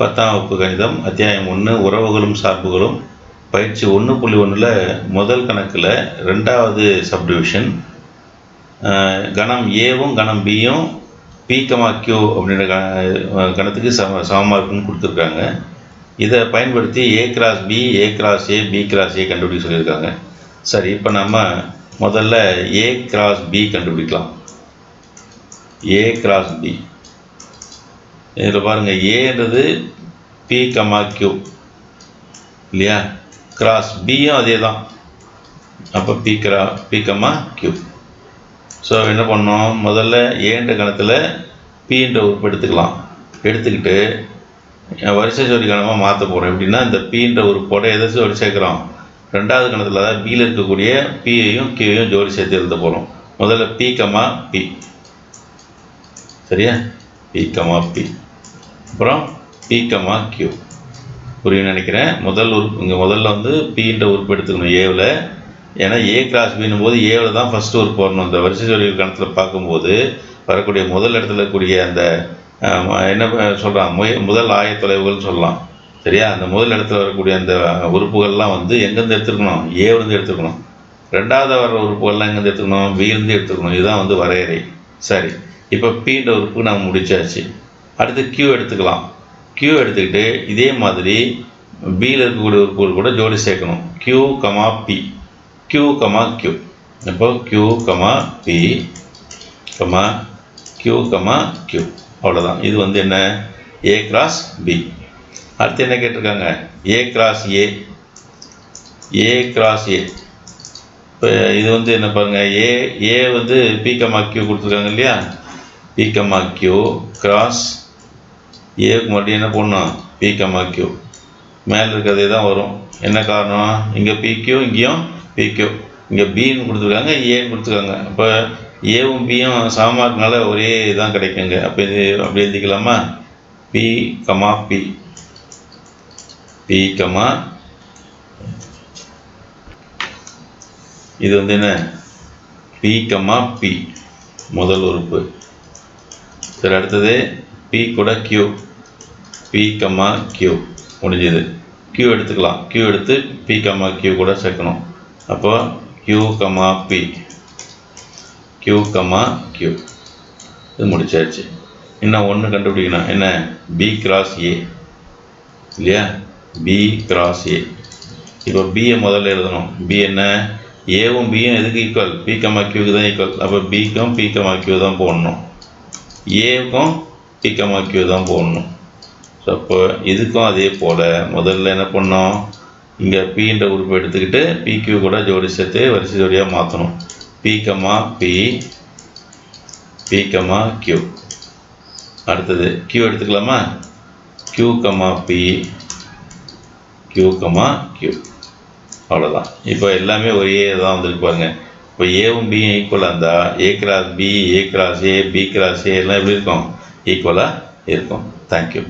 பத்தாம் வகுப்பு கணிதம் அத்தியாயம் ஒன்று உறவுகளும் சார்புகளும். பயிற்சி ஒன்று புள்ளி ஒன்றில் முதல் கணக்கில் ரெண்டாவது சப்டிவிஷன் கணம் ஏவும் கணம் பியும் பி கமா கியூ அப்படின்ற கணத்துக்கு சம சமமாக இருக்குன்னு கொடுத்துருக்காங்க. இதை பயன்படுத்தி A cross B A cross A B cross A கண்டுபிடிக்க சொல்லியிருக்காங்க. சரி இப்போ நம்ம முதல்ல ஏ கிராஸ் பி கண்டுபிடிக்கலாம். ஏ கிராஸ் பி இதில் பாருங்கள் ஏன்றது பி கமா கியூ இல்லையா? கிராஸ் பியும் அதே தான். அப்போ பி கிரா பி கமா கியூ ஸோ என்ன பண்ணோம்? முதல்ல ஏன்ற கணத்தில் பீன்ற உறுப்பு எடுத்துக்கலாம். எடுத்துக்கிட்டு வரிசை ஜோடி கணமாக மாற்ற போகிறோம் எப்படின்னா இந்த பீன்ற உறுப்போட எதை ஜோடி சேர்க்குறோம்? ரெண்டாவது கணத்தில் அதாவது பியில் இருக்கக்கூடிய பியையும் கியூவையும் ஜோடி சேர்த்து எழுத போகிறோம் முதல்ல பி கமா பி சரியா? பி கமா பி அப்புறம் பி கமா கியூ புரியும் நினைக்கிறேன். முதல் உறுப்பு இங்கே முதல்ல வந்து பின்ற உறுப்பு எடுத்துக்கணும் ஏவில் ஏன்னா ஏ கிராஸ் பின்னும் போது ஏவில் தான் ஃபஸ்ட்டு உறுப்பு வரணும். இந்த வரிசை சொல்லி கணத்தில் பார்க்கும்போது வரக்கூடிய முதல் இடத்துல இருக்கக்கூடிய அந்த என்ன சொல்கிறான் முதல் ஆயத்தொலைவுகள்னு சொல்லலாம். சரியா? அந்த முதல் இடத்துல வரக்கூடிய அந்த உறுப்புகள்லாம் வந்து எங்கேருந்து எடுத்துக்கணும் ஏவிலேருந்து எடுத்துக்கணும் ரெண்டாவது வர உறுப்புகள்லாம் எங்கேருந்து எடுத்துக்கணும்? பியிலேருந்து எடுத்துக்கணும் இதுதான் வந்து வரையறை. சரி. இப்போ பீன்ற உறுப்பு நம்ம முடிச்சாச்சு. அடுத்து கியூ எடுத்துக்கலாம். கியூ எடுத்துக்கிட்டு இதே மாதிரி பியில் இருக்கக்கூடிய பொருள் கூட ஜோடி சேர்க்கணும். Q comma B Q comma Q அப்போ Q comma B comma Q comma Q அவ்வளோதான் இது வந்து என்ன? ஏ கிராஸ் பி அடுத்து என்ன கேட்டிருக்காங்க? ஏ கிராஸ் ஏ ஏ கிராஸ் ஏ இப்போ இது வந்து என்ன பாருங்கள் ஏ ஏ வந்து பி கமா கியூ கொடுத்துருக்காங்க இல்லையா? பி கமா கியூ கிராஸ் ஏவுக்கு மட்டும் என்ன பண்ணும் பி கமா கியூ மேலே இருக்கிறதே தான் வரும். என்ன காரணம்? இங்கே பிக்யூ இங்கேயும் பிக்யூ இங்கே பின்னு கொடுத்துருக்காங்க ஏன்னு கொடுத்துருக்காங்க. அப்போ ஏவும் பியும் சமமாக இருக்கனால ஒரே இதான் கிடைக்குங்க. அப்போ இது அப்படி எழுதிக்கலாமா? B comma B B comma. இது வந்து என்ன? பி கமா பி முதல் உறுப்பு. சரி அடுத்தது பி கூட கியூ பி கம்மா கியூ முடிஞ்சது. கியூ எடுத்துக்கலாம். கியூ எடுத்து பி கம்மா கியூ கூட சேர்க்கணும். அப்போ Q comma P Q comma Q இது முடிச்சாச்சு. இன்னும் ஒன்று கண்டுபிடிக்கணும். என்ன? பி கிராஸ் ஏ இல்லையா? பி கிராஸ் ஏ இப்போ பியை முதல்ல எழுதணும். பி என்ன? ஏவும் பியும் எதுக்கு ஈக்குவல் பி கம்மா கியூக்கு தான் ஈக்குவல் அப்போ பிக்கும் பி கம்மா கியூ தான் போடணும். ஏவுக்கும் பி கம்மா கியூ தான் போடணும். அப்போ இதுக்கும் அதே போல். முதல்ல என்ன பண்ணோம்? இங்கே பீன்ற உறுப்பு எடுத்துக்கிட்டு பிக்யூ கூட ஜோடி சேர்த்து வரிசை ஜோடியாக மாற்றணும் P comma P P comma Q அடுத்தது கியூ எடுத்துக்கலாமா? Q comma P Q comma Q அவ்வளோதான் இப்போ எல்லாமே ஒரே தான் வந்துருக்கு பாருங்கள் இப்போ ஏவும் பியும் ஈக்குவலாக இருந்தால் A cross B A cross A B cross A எல்லாம் எப்படி இருக்கும்? ஈக்குவலாக இருக்கும். தேங்க்யூ